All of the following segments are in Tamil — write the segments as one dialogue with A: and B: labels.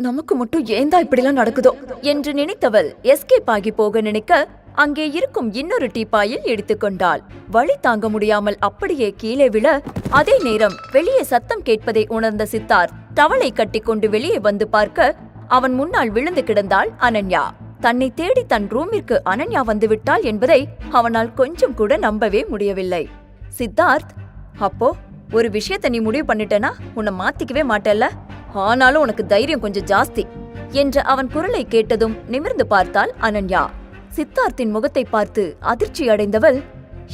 A: நமக்கு மட்டும் ஏந்தா இப்படிலாம் நடக்குதோ? என்று நினைத்தவள் எஸ்கேப் ஆகி போக நினைக்க அங்கே இருக்கும் இன்னொரு டீப்பாயில் எடுத்துக்கொண்டாள் வழி தாங்க முடியாமல் அப்படியே கீழே விழ அதே நேரம் வெளியே சத்தம் கேட்பதை உணர்ந்த சித்தார்த் டவலை கட்டிக்கொண்டு வெளியே வந்து பார்க்க அவன் முன்னால் விழுந்து கிடந்தாள் அனன்யா. தன்னை தேடி தன் ரூமிற்கு அனன்யா வந்து விட்டாள் என்பதை அவனால் கொஞ்சம் கூட நம்பவே முடியவில்லை. சித்தார்த் அப்போ ஒரு விஷயத்தை நீ முடிவு பண்ணிட்டனா? உன்னை மாத்திக்கவே மாட்டல்ல? ஆனாலும் உனக்கு தைரியம் கொஞ்சம் ஜாஸ்தி என்ற அவன் குரலை கேட்டதும் நிமிர்ந்து பார்த்தாள் அனன்யா. சித்தார்த்தின் முகத்தை பார்த்து அதிர்ச்சி அடைந்தவள்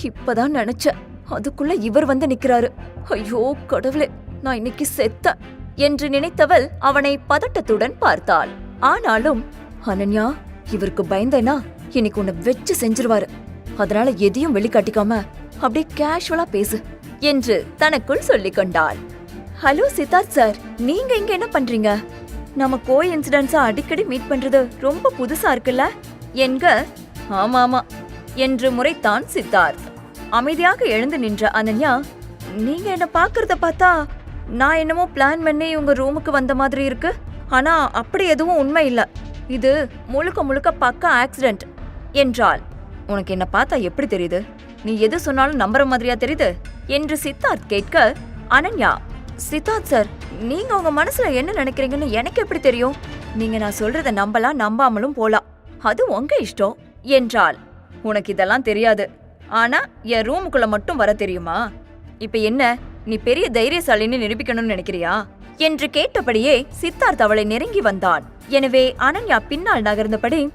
A: இப்பதான் நினைச்ச அதுக்குள்ள இவர் வந்து நிக்கிறாரு. ஐயோ கடவுளே நான் இன்னைக்கு செத்த என்று நினைத்தவள் அவனை பதட்டத்துடன் பார்த்தாள். ஆனாலும் அனன்யா இவருக்கு பயந்தேனா? இன்னைக்கு உன்னை வெச்சு செஞ்சிருவாரு. அதனால எதையும் வெளிக்காட்டிக்காம அப்படியே கேஷுவலா பேசு என்று தனக்குள் சொல்லிக் கொண்டாள் ஹலோ சித்தார்த் சார் நீங்க இங்க என்ன பண்றீங்க? நம்ம கோ இன்சிடென்ட்ஸா அடிக்கடி மீட் பண்றது ரொம்ப புதுசா இருக்குல்ல? என்க ஆமா ஆமா. என்று முறைத்தான் சித்தார்த். அமைதியாக எழுந்து நின்ற அனன்யா நீங்க என்ன பாக்குறத பார்த்தா நான் என்னமோ பிளான் பண்ணி உங்க ரூமுக்கு வந்த மாதிரி இருக்கு. ஆனா அப்படி எதுவும் உண்மை இல்ல. இது முழுக்க முழுக்க பக்க ஆக்சிடென்ட் என்றால் உனக்கு என்ன பார்த்தா எப்படி தெரியுது? நீ எது சொன்னாலும் நம்புற மாதிரியா தெரியுது? என்று சித்தார்த் கேட்க அனன்யா சித்தார்த் சார் நீங்க உங்க மனசுல என்ன நினைக்கிறீங்கன்னு எனக்கு எப்படி தெரியும்? நீங்க நான் சொல்றத நம்பலாம் நம்பாமலும் போலாம். அது உங்க இஷ்டம் என்றால் உனக்கு இதெல்லாம் தெரியாது. ஆனா என் ரூமுக்குள்ள மட்டும் வர தெரியுமா? இப்ப என்ன நீ பெரிய தைரியசாலின்னு நிரூபிக்கணும்னு நினைக்கிறியா? என்று கேட்டபடியே சித்தார்த் அவளை நெருங்கி வந்தான். எனவே அனன்யா பின்னால் நகர்ந்தபடி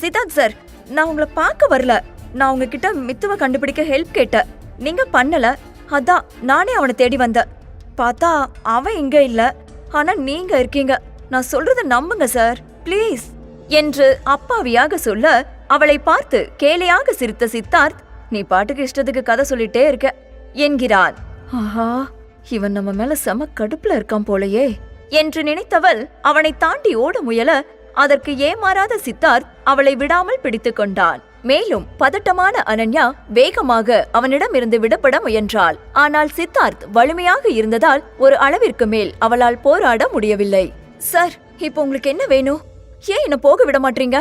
A: சித்தார்த் சார் நான் உங்களை பார்க்க வரல. நான் உங்ககிட்ட மித்துவ கண்டுபிடிக்க ஹெல்ப் கேட்டேன். நீங்க பண்ணல. அதான் நானே அவனை தேடி வந்தேன். பார்த்தா அவன் இங்க இல்ல. ஆனா நீங்க இருக்கீங்க. நான் சொல்றத நம்புங்க சார். ப்ளீஸ். என்று அப்பாவியாக சொல்ல அவளை பார்த்து கேலியாக சிரித்த சித்தார்த் நீ பாட்டுக்கு இஷ்டத்துக்கு கதை சொல்லிட்டே இருக்க என்கிறான் ஆஹா இவன் நம்ம மேல செம கடுப்புல இருக்கான் போலயே என்று நினைத்தவள் அவனை தாண்டி ஓட முயல அதற்கு ஏமாறாத சித்தார்த் அவளை விடாமல் பிடித்துக் கொண்டான் மேலும் பதட்டமான அனன்யா வேகமாக அவனிடமிருந்து விடப்பட முயன்றாள். ஆனால் சித்தார்த் வலிமையாக இருந்ததால் ஒரு அளவிற்கு மேல் அவளால் போராட முடியவில்லை. சார் இப்போ உங்களுக்கு என்ன வேணும்? ஏன் என்ன போக விட மாட்டீங்க?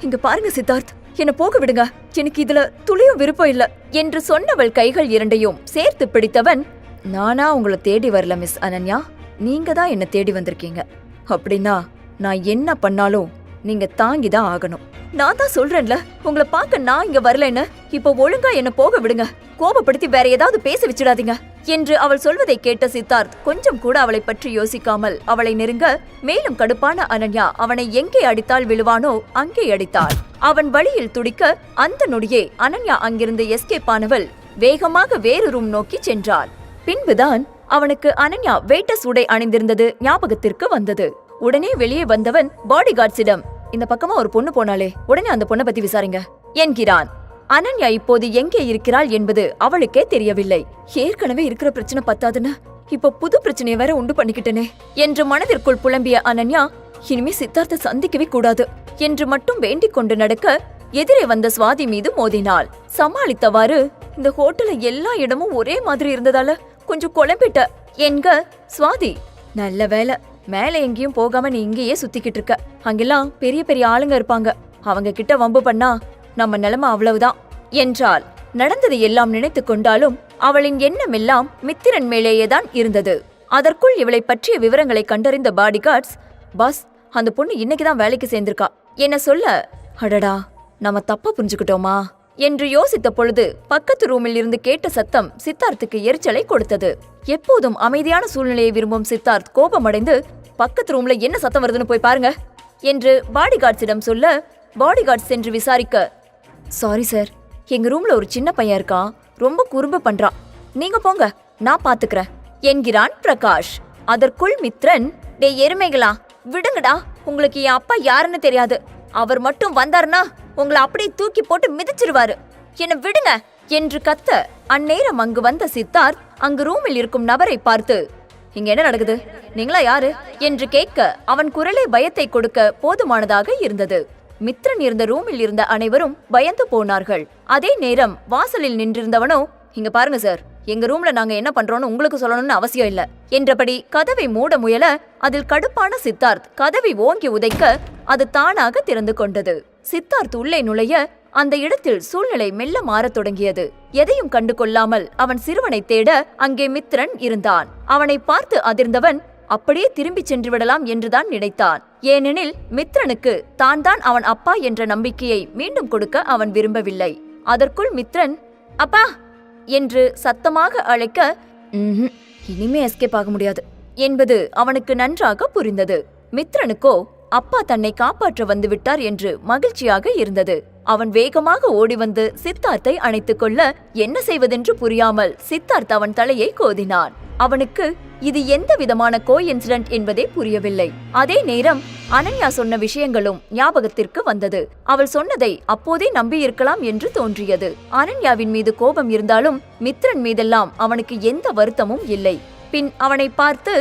A: இங்க பாருங்க சித்தார்த் என்ன போக விடுங்க. எனக்கு இதுல துளியும் விருப்பம் இல்ல என்று சொன்னவள் கைகள் இரண்டையும் சேர்த்து பிடித்தவன் நானா உங்களை தேடி வரல மிஸ் அனன்யா. நீங்க தான் என்ன தேடி வந்திருக்கீங்க. அப்படின்னா நான் என்ன பண்ணாலும் நீங்க தாங்கி தான் ஆகணும். நான் தான் சொல்றேன்ல உங்களை பார்க்க நான் இங்க வரலன்னு. இப்போ ஒழுங்கா என்ன போக விடுங்க. கோபப்படுத்தி வேற ஏதாவது பேச வச்சிடாதீங்க என்று அவள் சொல்வதை கேட்ட சித்தார்த் கொஞ்சம் கூட அவளை பற்றி யோசிக்காமல் அவளை நெருங்க மேலும் கடுப்பான அனன்யா அவனை எங்கே அடித்தால் விழுவானோ அங்கே அடித்தாள். அவன் வழியில் துடிக்க அந்த நொடியே அனன்யா அங்கிருந்து எஸ்கேப் ஆனவள் வேகமாக வேறு ரூம் நோக்கி சென்றாள். பின்புதான் அவனுக்கு அனன்யா வெயிட்டஸ் உடை அணிந்திருந்தது ஞாபகத்திற்கு வந்தது. உடனே வெளியே வந்தவன் பாடிகார்ட்ஸிடம் இந்த பக்கமா ஒரு பொண்ணு போனாலே உடனே அந்த பொண்ணை பத்தி விசாரிங்க. என்கிறான். அனன்யா இப்போது எங்கே இருக்கிறாள் என்பது அவளுக்கே தெரியவில்லை. ஏற்கனவே இருக்கிற பிரச்சனை பத்தாதுன்னு. இப்ப புது பிரச்சனையை வேற உண்டு பண்ணிக்கிட்டனே. என்று மனதிற்குள் புலம்பிய அனன்யா இனிமே சித்தார்த்த சந்திக்கவே கூடாது என்று மட்டும் வேண்டிக் கொண்டு நடக்க எதிரே வந்த சுவாதி மீது மோதினாள். சமாளித்தவாறு இந்த ஹோட்டல்ல எல்லா இடமும் ஒரே மாதிரி இருந்ததால கொஞ்சம் குழம்பிட்ட. என்க சுவாதி நல்ல வேலை மேலே எங்கேயும் போகாம நீ இங்கேயே சுத்திக்கிட்டு இருக்க. அங்கெல்லாம் பெரிய பெரிய ஆளுங்க இருப்பாங்க. அவங்க கிட்ட வம்பு பண்ணா நம்ம நிலைமை அவ்வளவுதான் என்றால் நடந்தது எல்லாம் நினைத்து கொண்டாலும் அவளின் எண்ணம் எல்லாம் மித்திரன் மேலேயேதான் இருந்தது. அதற்குள் இவளை பற்றிய விவரங்களை கண்டறிந்த பாடிகார்ட்ஸ் பாஸ் அந்த பொண்ணு இன்னைக்குதான் வேலைக்கு சேர்ந்திருக்கா. என்ன சொல்ல? அடடா நம்ம தப்பா புரிஞ்சுக்கிட்டோமா? என்று யோசித்த பொழுது பக்கத்து ரூமில் இருந்து கேட்ட சத்தம் சித்தார்த்துக்கு எரிச்சலை கொடுத்தது. எப்போதும் அமைதியான சூழ்நிலையை விரும்பும் சித்தார்த் கோபமடைந்து பக்கத்து ரூம்ல என்ன சத்தம் வருதுன்னு போய் பாருங்க என்று பாடிகார்ட்ஸிடம் சொல்ல பாடிகார்ட்ஸ் சென்று விசாரிக்க சாரி சார் எங்க ரூம்ல ஒரு சின்ன பையன் இருக்கான். ரொம்ப குறும்பு பண்றான். நீங்க போங்க நான் பாத்துக்கிறேன் என்கிறான் பிரகாஷ். அதற்குள் மித்ரன் டே எருமைகளா விடுங்கடா. உங்களுக்கு என் அப்பா யாருன்னு தெரியாது. அவர் மட்டும் வந்தாருன்னா உங்களை அப்படியே தூக்கி போட்டு மிதிச்சிருவாரு. என்ன விடுங்க என்று கத்த அந்நேரம் அங்கு வந்த சித்தார்த் அங்கு ரூமில் இருக்கும் நபரை பார்த்து இங்க என்ன நடக்குது? நீங்களா யாரு? என்று கேட்க அவன் குரலே பயத்தை கொடுக்க போதுமானதாக இருந்தது. மித்ரன் இருந்த ரூமில் இருந்த அனைவரும் பயந்து போனார்கள். அதே நேரம் வாசலில் நின்றிருந்தவனோ இங்க பாருங்க சார் எங்க ரூம்ல நாங்க என்ன பண்றோம்னு உங்களுக்கு சொல்லணும்னு அவசியம் இல்ல. என்றபடி கதவை மூட முயல அதில் கடுப்பான சித்தார்த் கதவை ஓங்கி உதைக்க அது தானாக திறந்து கொண்டது. சித்தார்த் உள்ளே நுழைய அந்த இடத்தில் சூழ்நிலை மெல்ல மாறத் தொடங்கியது. எதையும் கண்டு கொள்ளாமல் அவன் சிறுவனை தேட அங்கே மித்ரன் இருந்தான். அவனை பார்த்து அதிர்ந்தவன் அப்படியே திரும்பிச் சென்று விடலாம் என்றுதான் நினைத்தான். ஏனெனில் மித்ரனுக்கு தான் தான் அவன் அப்பா என்ற நம்பிக்கையை மீண்டும் கொடுக்க அவன் விரும்பவில்லை. அதற்குள் மித்ரன் அப்பா! என்று சத்தமாக அழைக்க இனிமே எஸ்கேப் ஆக முடியாது என்பது அவனுக்கு நன்றாக புரிந்தது. மித்ரனுக்கோ அப்பா தன்னை காப்பாற்ற வந்து விட்டார் என்று மகிழ்ச்சியாக இருந்தது. அவன் வேகமாக ஓடி வந்து சித்தார்த்தை அணைத்துக் கொள்ள என்ன செய்வதென்று புரியாமல் சித்தார்த் அவன் தலையை கோதினான். அவனுக்கு இது எந்த விதமான கோ இன்சிடென்ட் என்பதே புரியவில்லை. அதே நேரம் அனன்யா சொன்ன விஷயங்களும் ஞாபகத்திற்கு வந்தது. அவள் சொன்னதை அப்போதே நம்பியிருக்கலாம் என்று தோன்றியது. அனன்யாவின் மீது கோபம் இருந்தாலும் மித்ரன் மீதெல்லாம் அவனுக்கு எந்த வருத்தமும் இல்லை. பின் அவனை பார்த்து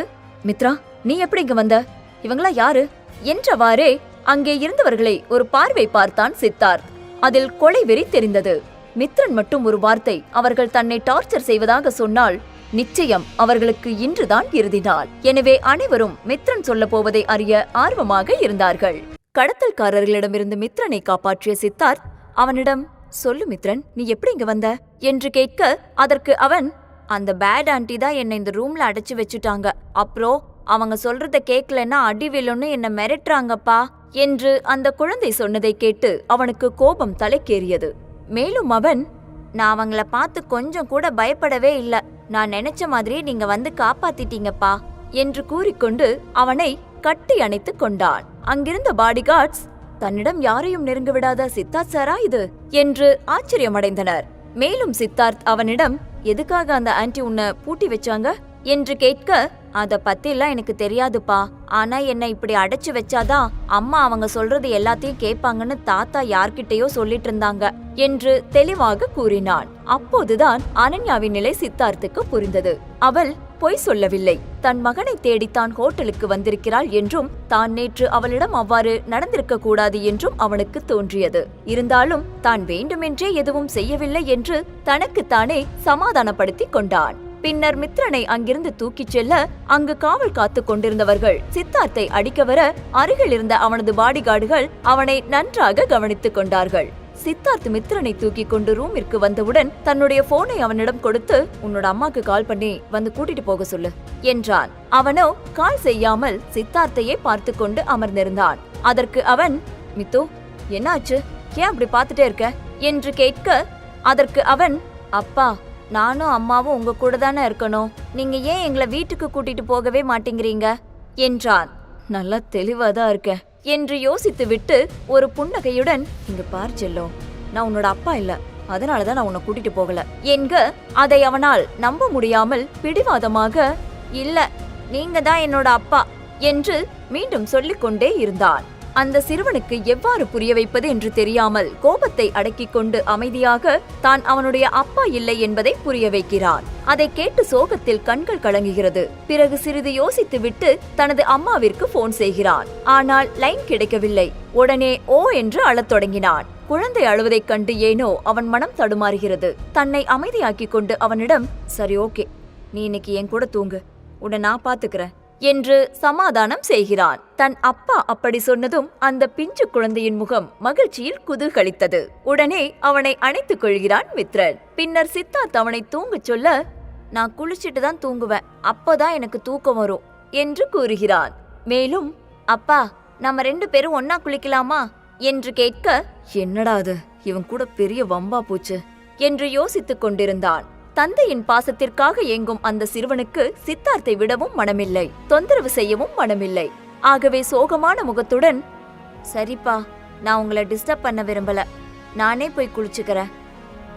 A: மித்ரா நீ எப்படி இங்க வந்த? இவங்களா யாரு? என்றவாறே அங்கே இருந்தவர்களை ஒரு பார்வை பார்த்தான் சித்தார்த் அதில் கொலை வெறி தெரிந்தது மித்ரன் மட்டும் ஒரு வார்த்தை அவர்கள் தன்னை டார்ச்சர் செய்வதாக சொன்னால் நிச்சயம் அவர்களுக்கு இன்றுதான் இறுதி நாள் எனவே அனைவரும் மித்ரன் சொல்ல போவதை அறிய ஆர்வமாக இருந்தார்கள். கடத்தல்காரர்களிடமிருந்து மித்ரனை காப்பாற்றிய சித்தார்த் அவனிடம் சொல்லு மித்ரன் நீ எப்படி இங்க வந்த? என்று கேட்க அதற்கு அவன் அந்த பேட் ஆண்டி தான் என்னை இந்த ரூம்ல அடைச்சு வச்சுட்டாங்க. அப்புறம் அவங்க சொல்றத கேட்கலன்னா அடி விழுன்னு என்ன மிரட்டுறாங்கப்பா என்று அந்த குழந்தை சொன்னதை கேட்டு அவனுக்கு கோபம் தலைக்கேறியது. மேலும் அவன் நான் அவங்கள பார்த்து கொஞ்சம் கூட பயப்படவே இல்ல. நான் நினைச்ச மாதிரியே நீங்க வந்து காப்பாத்திட்டீங்கப்பா என்று கூறிக்கொண்டு அவனை கட்டி அணைத்து கொண்டான். அங்கிருந்த பாடிகார்ட்ஸ் தன்னிடம் யாரையும் நெருங்க விடாத சித்தார்த் சாரா இது என்று ஆச்சரியமடைந்தனர். மேலும் சித்தார்த் அவனிடம் எதுக்காக அந்த ஆன்ட்டி உன்னை பூட்டி வச்சாங்க? என்று கேட்க அத பத்திலாம் எனக்கு தெரியாதுப்பா. ஆனா என்னை இப்படி அடைச்சு வச்சாதான் அம்மா அவங்க சொல்றது எல்லாத்தையும் கேட்பாங்கன்னு தாத்தா யார்கிட்டயோ சொல்லிட்டு இருந்தாங்க என்று தெளிவாக கூறினான். அப்போதுதான் அனன்யாவின் நிலை சித்தார்த்துக்கு புரிந்தது. அவள் பொய் சொல்லவில்லை. தன் மகனை தேடி தான் ஹோட்டலுக்கு வந்திருக்கிறாள் என்றும் தான் நேற்று அவளிடம் அவ்வாறு நடந்திருக்க கூடாது என்றும் அவனுக்கு தோன்றியது. இருந்தாலும் தான் வேண்டுமென்றே எதுவும் செய்யவில்லை என்று தனக்குத்தானே சமாதானப்படுத்திக் கொண்டான். பின்னர் மித்ரனை அங்கிருந்து தூக்கிச் செல்ல அங்கு காவல் காத்துக் கொண்டிருந்தவர்கள். சித்தார்த்தை அடிக்க வர அருகில் இருந்த அவனது பாடிகார்டுகள் அவனை நன்றாக கவனித்துக் கொண்டார்கள். சித்தார்த் மித்ரனை தூக்கி கொண்டு ரூமிற்கு வந்தவுடன் தன்னுடைய போனை அவனிடம் கொடுத்து உன்னோட அம்மாக்கு கால் பண்ணி வந்து கூட்டிட்டு போக சொல்லு என்றான். அவனோ கால் செய்யாமல் சித்தார்த்தையே பார்த்து கொண்டு அமர்ந்திருந்தான். அதற்கு அவன் மித்து என்னாச்சு? ஏன் அப்படி பார்த்துட்டே இருக்க? என்று கேட்க அதற்கு அவன் அப்பா நானும் அம்மாவும் உங்க கூட தானே இருக்கணும். நீங்க ஏன் எங்களை வீட்டுக்கு கூட்டிட்டு போகவே மாட்டேங்கிறீங்க? என்றான் நல்லா தெளிவா தான் இருக்க என்று யோசித்து விட்டு ஒரு புன்னகையுடன் இங்க பார் செல்லும் நான் உன்னோட அப்பா இல்ல அதனாலதான் நான் உன்னை கூட்டிட்டு போகல. என்க அதை அவனால் நம்ப முடியாமல் பிடிவாதமாக இல்ல நீங்க தான் என்னோட அப்பா என்று மீண்டும் சொல்லிக்கொண்டே இருந்தான் அந்த சிறுவனுக்கு எவ்வாறு புரிய வைப்பது என்று தெரியாமல் கோபத்தை அடக்கிக் கொண்டு அமைதியாக தான் அவனுடைய அப்பா இல்லை என்பதை புரிய வைக்கிறான் அதை கேட்டு சோகத்தில் கண்கள் கலங்குகிறது. பிறகு சிறிது யோசித்துவிட்டு தனது அம்மாவிற்கு போன் செய்கிறார். ஆனால் லைன் கிடைக்கவில்லை. உடனே ஓ என்று அழத் தொடங்கினான். குழந்தை அழுவதைக் கண்டு ஏனோ அவன் மனம் தடுமாறுகிறது. தன்னை அமைதியாக்கிக் கொண்டு அவனிடம் சரி ஓகே நீ இன்னைக்கு என் கூட தூங்கு. உன்னை நான் பாத்துக்கிறேன் என்று சமாதானம் செய்கிறான். தன் அப்பா அப்படி சொன்னதும் அந்த பிஞ்சு குழந்தையின் முகம் மகிழ்ச்சியில் குதூகலித்தது. உடனே அவனை அணைத்துக் கொள்கிறான் மித்ரன். பின்னர் சித்தார்த் அவனை தூங்கச் சொல்ல நான் குளிச்சிட்டு தான் தூங்குவேன். அப்போதான் எனக்கு தூக்கம் வரும் என்று கூறுகிறான். மேலும் அப்பா நம்ம ரெண்டு பேரும் ஒன்னா குளிக்கலாமா? என்று கேட்க என்னடா அது? இவன் கூட பெரிய வம்பா போச்சு என்று யோசித்துக் கொண்டிருந்தான். தந்தையின் பாசத்திற்காக ஏங்கும் அந்த சிறுவனுக்கு சித்தார்த்தை விடவும் மனமில்லை தொந்தரவு செய்யவும் மனமில்லை. ஆகவே சோகமான முகத்துடன் சரிப்பா நான் உங்களை டிஸ்டர்ப் பண்ண விரும்பல. நானே போய் குளிச்சுக்கிறேன்.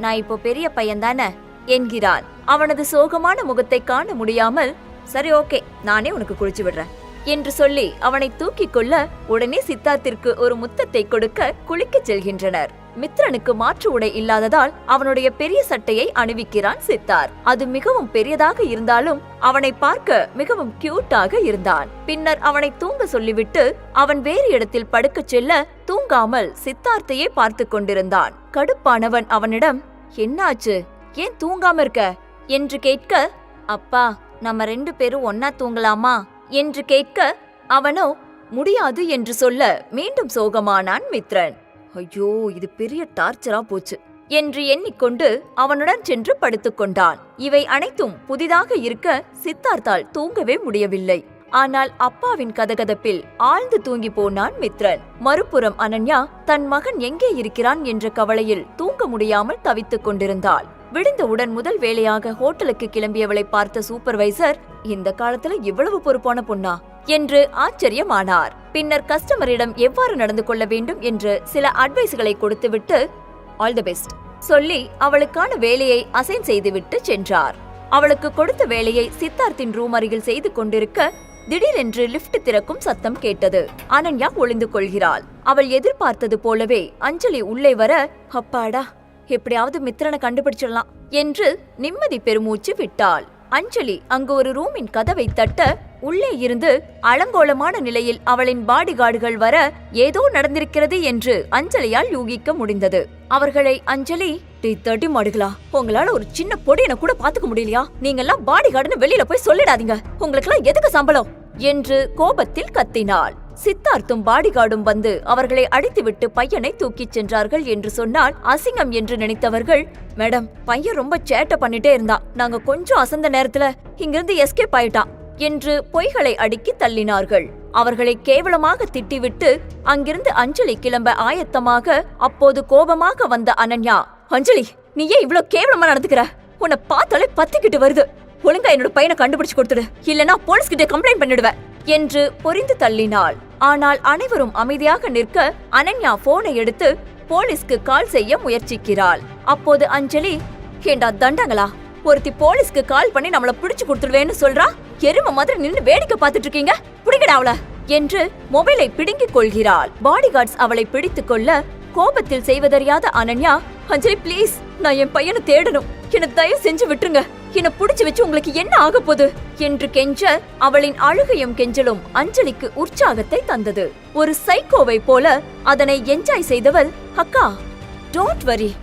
A: நான் இப்போ பெரிய பையன் தானே என்கிறான் அவனது சோகமான முகத்தை காண முடியாமல் சரி ஓகே நானே உனக்கு குளிச்சு விடுறேன் என்று சொல்லி அவனை தூக்கிக் கொள்ள உடனே சித்தார்த்திற்கு ஒரு முத்தத்தை கொடுக்க குளிக்கச் செல்கின்றனர். மித்ரனுக்கு மாற்று உடை இல்லாததால் அவனுடைய பெரிய சட்டையை அணிவிக்கிறான் சித்தார். அது மிகவும் பெரியதாக இருந்தாலும் அவனை பார்க்க மிகவும் கியூட்டாக இருந்தான். பின்னர் அவனை தூங்க சொல்லிவிட்டு அவன் வேறு இடத்தில் படுக்கச் செல்ல தூங்காமல் சித்தார்த்தையே பார்த்து கொண்டிருந்தான். கடுப்பானவன் அவனிடம் என்னாச்சு? ஏன் தூங்காம இருக்க? என்று கேட்க அப்பா நம்ம ரெண்டு பேரும் ஒன்னா தூங்கலாமா? என்று கேட்க அவனோ முடியாது என்று சொல்ல மீண்டும் சோகமானான் மித்ரன். ஐயோ இது பெரிய டார்ச்சரா போச்சு என்று எண்ணிக்கொண்டு அவனுடன் சென்று படுத்துக்கொண்டான் இவை அனைத்தும் புதிதாக இருக்க சித்தார்த்தால் தூங்கவே முடியவில்லை. ஆனால் அப்பாவின் கதகதப்பில் ஆழ்ந்து தூங்கி போனான் மித்ரன். மறுபுறம் அனன்யா தன் மகன் எங்கே இருக்கிறான்? என்ற கவலையில் தூங்க முடியாமல் தவித்துக் கொண்டிருந்தாள். விடிந்தவுடன் முதல் வேலையாக ஹோட்டலுக்கு கிளம்பியவளை பார்த்த சூப்பர்வைசர் இந்த காலத்துல இவ்வளவு பொறுப்பான பொண்ணா? என்று ஆச்சரியமானார். பின்னர் கஸ்டமரிடம் எவ்வாறு நடந்து கொள்ள வேண்டும் என்று சில அட்வைஸ்களை கொடுத்துவிட்டு ஆல் தி பெஸ்ட் சொல்லி அவளுக்கான வேலையை அசைன் செய்துவிட்டு சென்றார். அவளுக்கு கொடுத்த வேலையை சித்தார்த்தின் ரூம் அருகில் செய்து கொண்டிருக்க திடீரென்று லிஃப்ட் திறக்கும் சத்தம் கேட்டது. அனன்யா ஒளிந்து கொள்கிறாள். அவள் எதிர்பார்த்தது போலவே அஞ்சலி உள்ளே வர அப்பாடா எப்படியாவது மித்திரனை கண்டுபிடிச்சிடலாம் என்று நிம்மதி பெருமூச்சு விட்டாள். அஞ்சலி அங்கு ஒரு ரூமின் கதவை தட்ட உள்ளே இருந்து அலங்கோலமான நிலையில் அவளின் பாடிகார்டுகள் வர ஏதோ நடந்திருக்கிறது என்று அஞ்சலியால் யூகிக்க முடிந்தது. அவர்களை அஞ்சலி டீ தட்டி மாடுகளா உங்களால ஒரு சின்ன பொடியனை கூட பாத்துக்க முடியலையா? நீங்கெல்லாம் பாடிகார்டுன்னு வெளியில போய் சொல்லிடாதீங்க. உங்களுக்கு எல்லாம் எதுக்கு சம்பளம்? என்று கோபத்தில் கத்தினாள். சித்தார்த்தும் பாடிகார்டும் வந்து அவர்களை அடித்துவிட்டு பையனை தூக்கிச் சென்றார்கள் என்று சொன்னால் அசிங்கம் என்று நினைத்தவர்கள் மேடம் பையன் ரொம்ப சேட்டை பண்ணிட்டே இருந்தா நாங்க கொஞ்சம் அசந்த நேரத்துல இங்கிருந்து எஸ்கேப் ஆயிட்டான் என்று பொய்களை அடுக்கி தள்ளினார்கள். அவர்களை கேவலமாக திட்டிவிட்டு அங்கிருந்து அஞ்சலி கிளம்ப ஆயத்தமாக அப்போது கோபமாக வந்த அனன்யா அஞ்சலி நீ ஏன் இவ்ளோ கேவலமா நடந்துக்கிற? உன்னை பார்த்தாலே பத்திக்கிட்டு வருது. ஒழுங்கா என்னோட பையனை கண்டுபிடிச்சு கொடுத்துடு. இல்லனா போலீஸ் கிட்ட கம்ப்ளைண்ட் பண்ணிடுவேன். என்று பொரிந்து தள்ளினாள். ஆனால் அனைவரும் அமைதியாக நிற்க அனன்யா போனை எடுத்து போலீஸ்க்கு கால் செய்ய முயற்சிக்கிறாள். அப்போது அஞ்சலி ஏண்டா தண்டங்களா? ஒருத்தி போலீஸ்க்கு கால் பண்ணி நம்மள பிடிச்சு கொடுத்துடுவேன்னு சொல்றா? எரும மாதிரி நின்னு வேடிக்கை பார்த்துட்டு இருக்கீங்க? பிடிக்கடா அவள! என்று மொபைலை பிடுங்கிக் கொள்கிறாள். பாடிகார்ட்ஸ் அவளை பிடித்துக் கொள்ள கோபத்தில் செய்வதறியாத அனன்யா அஞ்சலி ப்ளீஸ் நான் என் பையனை தேடணும். என்ன தயவு செஞ்சு விட்டுருங்க. என்ன புடிச்சு வச்சு உங்களுக்கு என்ன ஆக போகுது? என்று கெஞ்ச அவளின் அழுகையும் கெஞ்சலும் அஞ்சலிக்கு உற்சாகத்தை தந்தது. ஒரு சைக்கோவை போல அதனை என்ஜாய் செய்தவள் அக்கா டோன்ட் வரி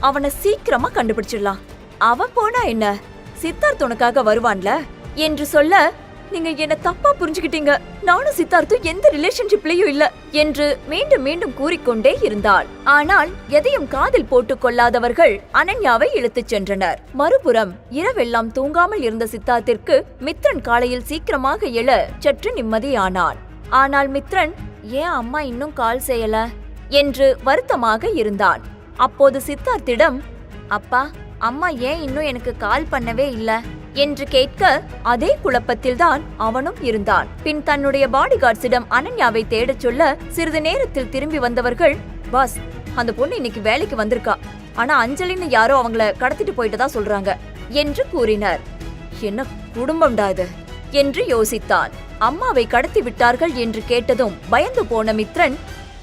A: அவனை சீக்கிரமா கண்டுபிடிச்சிடலாம். அவன் போனா என்ன? சித்தார்த் உனக்காக வருவான்ல? என்று சொல்ல நீங்க என்ன தப்பா புரிஞ்சுக்கிட்டீங்க. நானும் சித்தார்த்தும் எந்த ரிலேஷன்ஷிப்லயும் இல்ல என்று மீண்டும் மீண்டும் கூறிக்கொண்டே இருந்தாள். ஆனால் எதையும் காதில் போட்டுக் கொள்ளாதவர்கள் அனன்யாவை இழுத்துச் சென்றனர். மறுபுறம் இரவெல்லாம் தூங்காமல் இருந்த சித்தார்த்திற்கு மித்ரன் காலையில் சீக்கிரமாக எழ சற்று நிம்மதியானான் ஆனால் மித்ரன் ஏன் அம்மா இன்னும் கால் செய்யல? என்று வருத்தமாக இருந்தான். அப்போது சித்தார்த்திடம் அப்பா அம்மா ஏன் இன்னும் எனக்கு கால் பண்ணவே இல்லை? என்று கேட்க அதே குழப்பத்தில்தான் அவனும் இருந்தான். பின் தன்னுடைய பாடிகார்ட்ஸிடம் அனன்யாவை தேடச் சொல்ல சிறிது நேரத்தில் திரும்பி வந்தவர்கள் பாஸ் அந்த பொண்ணு இன்னைக்கு வேலைக்கு வந்திருக்கா. ஆனா அஞ்சலின்னு யாரோ அவங்கள கடத்திட்டு போயிட்டதா சொல்றாங்க என்று கூறினர். என்ன குடும்பம்டா இது? என்று யோசித்தான். அம்மாவை கடத்தி விட்டார்கள் என்று கேட்டதும் பயந்து போன மித்ரன்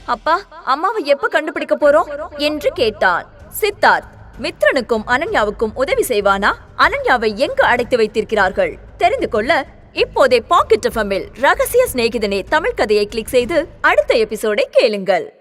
A: அப்பா அம்மாவை எப்ப கண்டுபிடிக்க போறோம்? என்று கேட்டான். சித்தார்த் மித்ரனுக்கும் அனன்யாவுக்கும் உதவி செய்வானா? அனன்யாவை எங்கு அடைத்து வைத்திருக்கிறார்கள்? தெரிந்து கொள்ள இப்போதே பாக்கெட் எஃப்எம்மில் ரகசிய சிநேகிதனே தமிழ் கதையை கிளிக் செய்து அடுத்த எபிசோடை கேளுங்கள்.